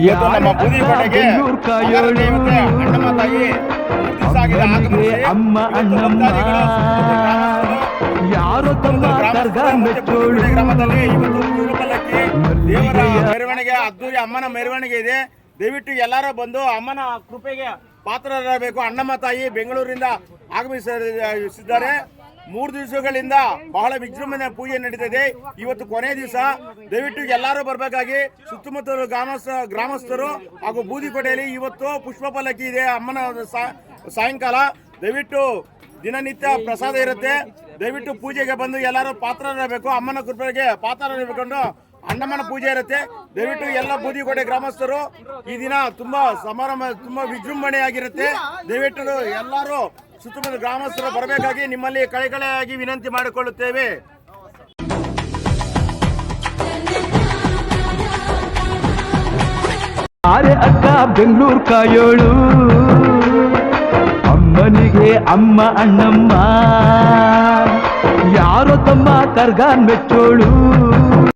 ಇವತ್ತು ನಮ್ಮ ಬೂದಿ ಕೋಟೆಗೆ ಅಣ್ಣಮ್ಮ ತಾಯಿ ಆಗಿದೆ ಅಮ್ಮ ಅಣ್ಣಮ್ಮ. ಯಾರು ತಮ್ಮ ಗ್ರಾಮದಲ್ಲಿ ಇವತ್ತು ಪೂರ್ವಪಲ್ಲಕ್ಕಿ ದೇವರ ಮೆರವಣಿಗೆ ಅದ್ದೂರಿ ಅಮ್ಮನ ಮೆರವಣಿಗೆ ಇದೆ. ದಯವಿಟ್ಟು ಎಲ್ಲರೂ ಬಂದು ಅಮ್ಮನ ಕೃಪೆಗೆ ಪಾತ್ರರಾಗಬೇಕು. ಅಣ್ಣಮ್ಮ ತಾಯಿ ಬೆಂಗಳೂರಿಂದ ಆಗಮಿಸಿದ್ದಾರೆ. ಮೂರು ದಿವಸಗಳಿಂದ ಬಹಳ ವಿಜೃಂಭಣೆ ಪೂಜೆ ನಡೀತಿದೆ. ಇವತ್ತು ಕೊನೆ ದಿವಸ. ದಯವಿಟ್ಟು ಎಲ್ಲರೂ ಬರಬೇಕಾಗಿ ಸುತ್ತಮುತ್ತಲು ಗ್ರಾಮಸ್ಥ, ಗ್ರಾಮಸ್ಥರು ಹಾಗೂ ಬೂದಿಕೋಟೆಯಲ್ಲಿ ಇವತ್ತು ಪುಷ್ಪ ಪಲ್ಲಕ್ಕಿ ಇದೆ ಅಮ್ಮನ ಸಾಯಂಕಾಲ. ದಯವಿಟ್ಟು ದಿನನಿತ್ಯ ಪ್ರಸಾದ ಇರುತ್ತೆ. ದಯವಿಟ್ಟು ಪೂಜೆಗೆ ಬಂದು ಎಲ್ಲರೂ ಪಾತ್ರರಾಗಬೇಕು ಅಮ್ಮನ ಕೃಪೆಗೆ ಪಾತ್ರರಾಗಬೇಕೊಂಡು ಅಣ್ಣಮ್ಮನ ಪೂಜೆ ಇರುತ್ತೆ. ದಯವಿಟ್ಟು ಎಲ್ಲ ಬೂದಿಕೋಟೆ ಗ್ರಾಮಸ್ಥರು ಈ ದಿನ ತುಂಬಾ ಸಮಾರಂಭ, ತುಂಬಾ ವಿಜೃಂಭಣೆಯಾಗಿರುತ್ತೆ. ದಯವಿಟ್ಟು ಎಲ್ಲರೂ ಸುತ್ತಮುತ್ತ ಗ್ರಾಮಸ್ಥರು ಬರಬೇಕಾಗಿ ನಿಮ್ಮಲ್ಲಿ ಕಳೆಕಳೆಯಾಗಿ ವಿನಂತಿ ಮಾಡಿಕೊಳ್ಳುತ್ತೇವೆ. ಆರೆ ಅಕ್ಕ, ಬೆಂಗಳೂರು ಕಾಯೋಳು. ಅಮ್ಮನಿಗೆ ಅಮ್ಮ, ಅಣ್ಣಮ್ಮ. ಯಾರೋ ತಮ್ಮ ಕರ್ಗ ಮೆಚ್ಚೋಳು.